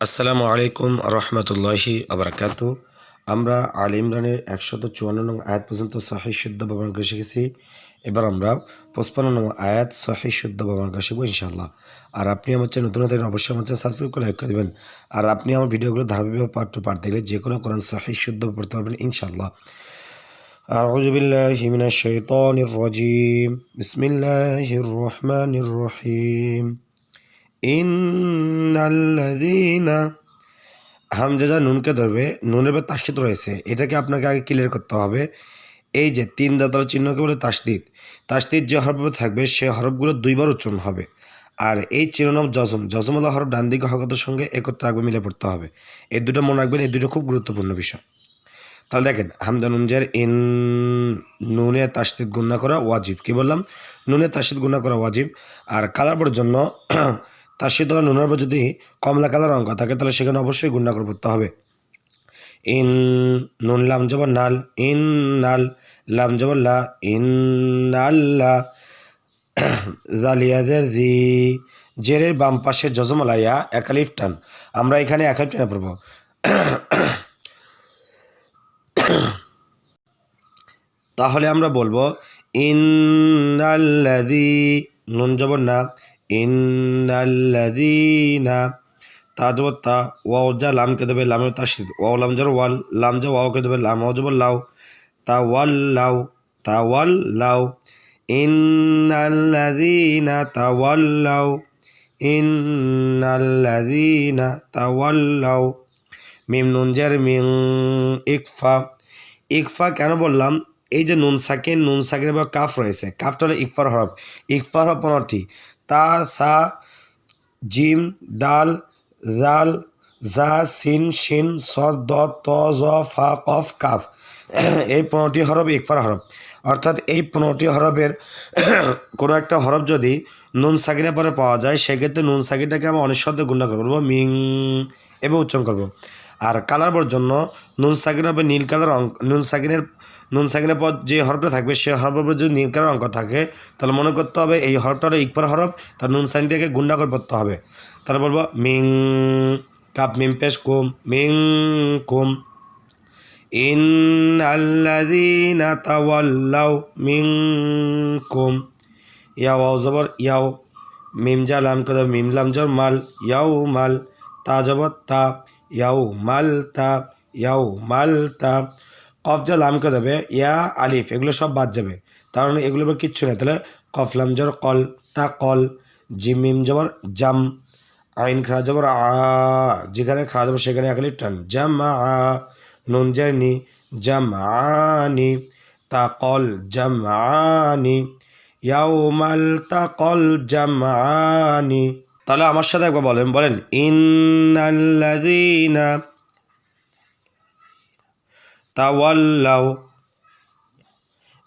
আসসালামু আলাইকুম রহমতুল্লাহি আবরাকাতু আমরা আল ইমরানের একশত চুয়ান্ন নং আয়াত পর্যন্ত সহি শুদ্ধ ব্যবহার করে শিখেছি এবার আমরা পঁচপান্ন নং আয়াত সহি শুদ্ধ ব্যবহার করে শিখবো ইনশাআল্লাহ আর আপনি আমার চ্যানেল নতুন হতে অবশ্যই আমার চ্যানেল সাবস্ক্রাইব করে লাইক করে দেবেন আর আপনি আমার ভিডিওগুলো ধারাবাহিকভাবে পার্ট টু পার্ট দেখলে যে কোনো কোরআন সহি শুদ্ধ পড়তে পারবেন ইনশাআল্লাহ أعوذ بالله من الشيطان الرجيم بسم الله الرحمن الرحيم ইন্নাল্লাযীনা হামজা যা নুনকে ধরবে, নুনের ব্যাপার তাস্তিত রয়েছে। এটাকে আপনাকে আগে ক্লিয়ার করতে হবে। এই যে তিন দাতার চিহ্নকে বলে তাস্তিত তাস্তিত যে হরফ থাকবে, সে হরফগুলো দুইবার উচ্চারণ হবে। আর এই চিরনাম জজম। জজমলা হরফ ডান দিকে হকতের সঙ্গে একত্রে আগে মিলে পড়তে হবে। এই দুটো মনে রাখবেন, এই দুটো খুব গুরুত্বপূর্ণ বিষয়। তাহলে দেখেন হামদা যার ইন নুনে তাস্তিত গুণা করা ওয়াজিব। কি বললাম? নুনে তাস্তিত গুণা করা ওয়াজিব। আর কালার জন্য তাসদিদ ওলা নুনের পর যদি কমলা কালার অঙ্ক থাকে, তাহলে সেখানে অবশ্যই গুণা করে পড়তে হবে। ইন নুন, লাম যাব নাল, ইন নাল, লাম যাব লা, ইন আল্লাহ জালিয়াদের জি, জেরের বাম পাশে জজমালাইয়া একালিফ টান। আমরা এখানে একালিফ টানে পড়ব। তাহলে আমরা বলব ইন্নাল্লাদি নুন জবর না ইন্নাল্লাদিনা তা জবর তা, ওয়াও যা লামকে দেবে, লামের তাসিদ ওয়াও, লাম জবর ওয়াল, লাম যা ওয়াওকে দেবে, লাম, ওয়াও জবর লাউ তা ওয়াল লাউ তা ওয়াল লাউ ইন্নাল্লাদিনা তা ওয়াল লাউ ইন্নাল্লাদিনা তা ওয়াল লাউ মিম নুন জের মিং ইকফা। ইকফা কেন বললাম? এই যে নুন সাকিন, নুন সাকিনের বা কাফ রয়েছে। কাফটা হলো ইকফার হরফ। ইকফার হরফ পনেরোটি। তা, সা, জিম, ডাল, জাল, জা, সিন, শিন স দ, ত, জ, ফা, কফ, কাফ। এই পনেরোটি হরফ ইকফার হরফ। অর্থাৎ এই পনেরোটি হরফের কোনো একটা হরফ যদি নুন সাকিনের পরে পাওয়া যায়, সেক্ষেত্রে নুন সাকিনটাকে আমরা অনিঃশব্দে গুণা করব, মিং, এবং উচ্চারণ করব। আর কালার জন্য নুন সাকিন হবে নীল কালার অঙ্ক, নুন সাকিনের নুন সাকিনের পর যে হরফটা থাকবে, সে হরফের পর যদি নীল কালার অঙ্ক থাকে, তাহলে মনে করতে হবে এই হরফটা হলো ইকপার হরফ তার নুন সাইনটাকে গুন্ডা করে পড়তে হবে। তাহলে বলব, মিং, কাপ, মিম, পেশ, কুম, মিং, কুম। ইন আল্লাদিনা তাওয়াল্লাউ, মিং, কুম। ইয়াও জবর, ইয়াও। মিম, যা, লাম কদ মিম, লাম জর মাল, ইয়াও, মাল, তা, জবর, তা। ইয়াও মাল তা ইয়াও মাল তা কফ যা লামকে দেবে ইয়া আলিফ, এগুলো সব বাদ যাবে। তার মানে উপর কিচ্ছু নেই। তাহলে কফ, লাম কল, তা, কল, জিম, মিম জবর, জাম, আইন খারা জবর, আ, যেখানে খারা জবর সেখানে একালি টান জাম আ নুন জানি জাম আনি তা, কল জাম আনি ইয়াউমাল তা কল জাম আনি তাহলে আমার সাথে একবার বলেন বলেন, ইন্নাল্লাযীনা তাওয়াল্লাউ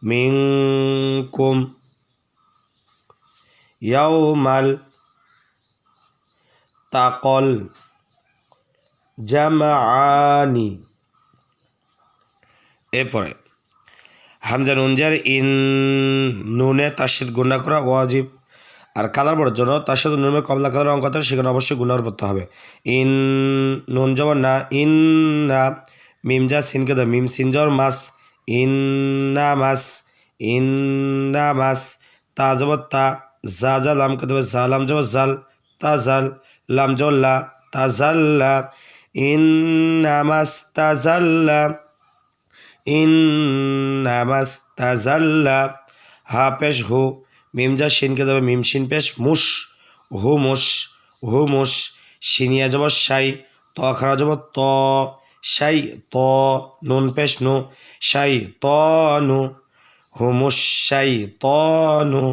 মিনকুম ইয়াউমাল তাকল জামাআনি। এরপরে, হামজা নুনজার ইন নুনে তার গুণা করা ওয়াজিব। আর কালার বড়ার জন্য তার সাথে নুনের কমলা কালার অঙ্ক থাকে সেখানে অবশ্যই গুণার করতে হবে। ইন নুন জবর না, ইন না, মিম যা সিনকে দাও, মিম সিন জবর মাস, ইন না মাস, ইন না মাস, তা জবর তা, জা জা লামকে দেবে জা লাম জবর জাল, তা জাল, লাম জবর লা, তা জাল্লা ইন নামাস তা জাল্লা ইন নামাস তা জাল্লা হা পেশ হু মিম যা শিনকে দেবে, মিম শিন পেশ মুস হু মুস হু মুস সিনিয়া যাব সাই, ত খারা যাব ত, সাই ত, নুন পেশ নু, সাই ত নু হুমুস সাই ত নু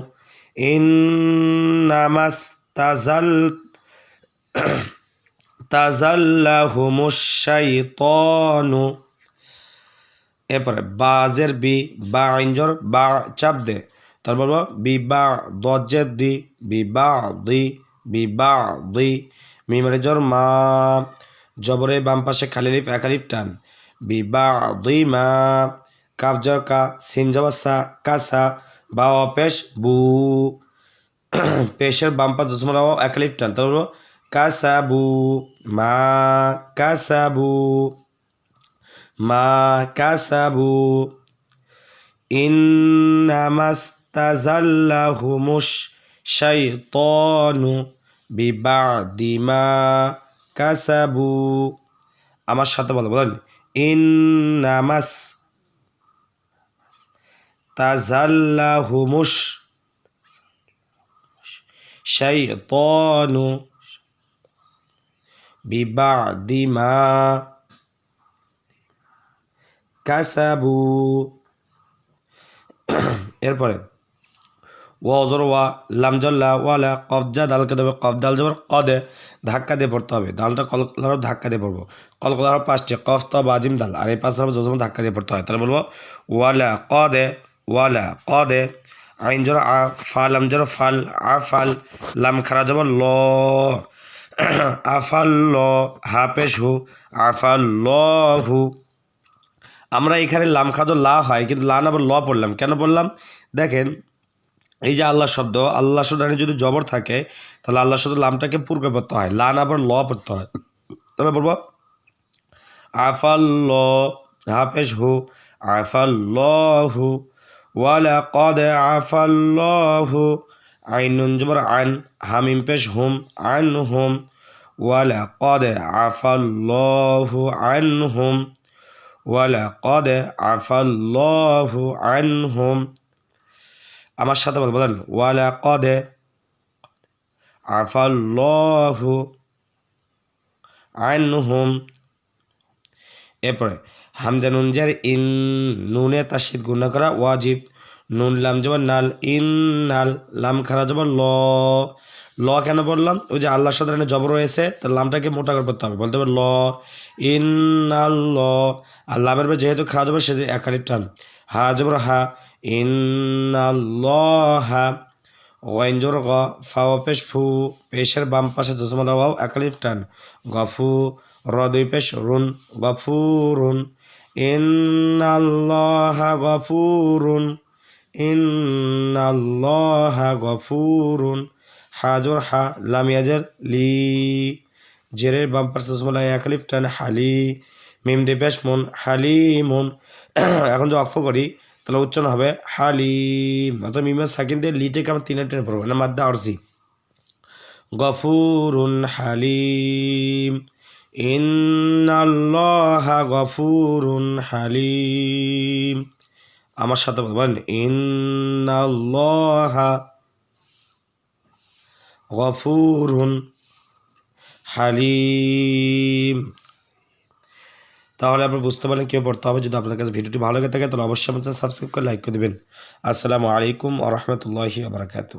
হুমুস সাই ত নু। এরপরে বাজের বি, বা আইনজর বা চাপ দে। তারপর বি বা দজের দি বি বা দি বি বা দি মিমারে জর মা, জবরে বাম পাশে খালি লিফ একালিফ টান। বি বা দি মা, কাফ জর কা, সিন জবর সা কাসা বা অপেশ বু। পেশের বাম পাশ জসমরাও একালিফ টান। তারপর কাসাবু মা কাসাবু মা কাসাবু ইন্নামাস্তাজাল্লাহুমুশ শাইতানু বিবাদি মা কাসাবু। আমার সাথে বলো, বলেন, ইন্নামাস তাজাল্লাহুমুশ শাইতানু বিবাদি মা কাসাবু। এরপরে ওয়াজর ওয়া লামজল্লা ওয়ালা কবজা দালকে দেবে কফ, দাল জবর কদে ধাক্কা দিয়ে পড়তে হবে। দালটা কলকলার ধাক্কা দিয়ে পড়ব। কলকলার পাঁচটি, কফ, তো বাজিম দাল। আর এই পাঁচ নম্বর যজম ধাক্কা দিয়ে পড়তে হয়। তাহলে বলব, ওয়ালা কদে ওয়ালা কদে, আইন জোর আ ফাল আম জোর ফাল, আ, ফাল, লাম খারা জবর ল আফাল ল হাফেশ হু আফাল ল, হু। আমরা এখানে লাম খাদো লা হয়, কিন্তু লা না ল পড়লাম। কেন বললাম দেখেন এই যে আল্লাহ শব্দ আল্লাহ শব্দে যদি জবর থাকে, তাহলে আল্লাহ শব্দ লামটাকে পূর্বে পড়তে হয়, লান আবার ল পড়তে হয়। তাহলে বলব আফাল ল হাফেজ হু আফাল ল হু ওয়ালা কদ আফাল ল হু আইন জবর আন হামিম পেশ হুম আন হুম ওয়ালা কদ আফাল ল হু আন হুম ওয়ালা কদ আফাল ল হু আন হুম আমার সাথে বলেন ওয়ালা কদে আফাল্লাহ আইনহুম এরপরে হামজা নুন যার ইন, নুনে তার শীত গুণা করা ওয়াজিব। নুন লাম যেমন নাল, ইন নাল লাম খারা যেমন ল। ল কেন বললাম? ওই যে আল্লাহ সাদারণে জব রয়েছে, তার লামটাকে মোটা করে পড়তে হবে। বলতে হবে ল, ইন নাল ল। আর লামের যেহেতু খারা জবর, সে একালির টান। হা জবর হা ইন হা ওয়াইন জোর গ ফাও পেশ ফু, পেশের বাম পাশে জসমা দাও একালিফ টান। গফু, র দুই পেশ, রুন, গফুরুন। ইন আল্লাহা গফুরুন। ইন আল্লাহা গফুরুন হাজর হা লামিয়াজের লি। জেরের বাম পাশে জসমা একালিফ টান, হালি। মিম দিয়ে পেশ, মন, হালিমুন। এখন যদি অক্ষ করি তাহলে উচ্চারণ হবে হালিম। অর্থাৎ মিমের সাকিন দিয়ে লিটেকে আমরা তিনের টেনে পড়ব? না, মাদ্দা আরসি গফুরুন হালিম। ইন্নাল্লাহা গফুরুন হালিম। আমার সাথে বলবেন ইন্নাল্লাহা গফুরুন হালিম। তাহলে আপনি বুঝতে পারলেন কেউ পড়তে হবে। যদি আপনার কাছে ভিডিওটি ভালো লেগে থাকে, তাহলে অবশ্যই আমার সাবস্ক্রাইব করে লাইক করে দেবেন। আসসালামু আলাইকুম আ রহমতুল্লাহি আবরাকাতু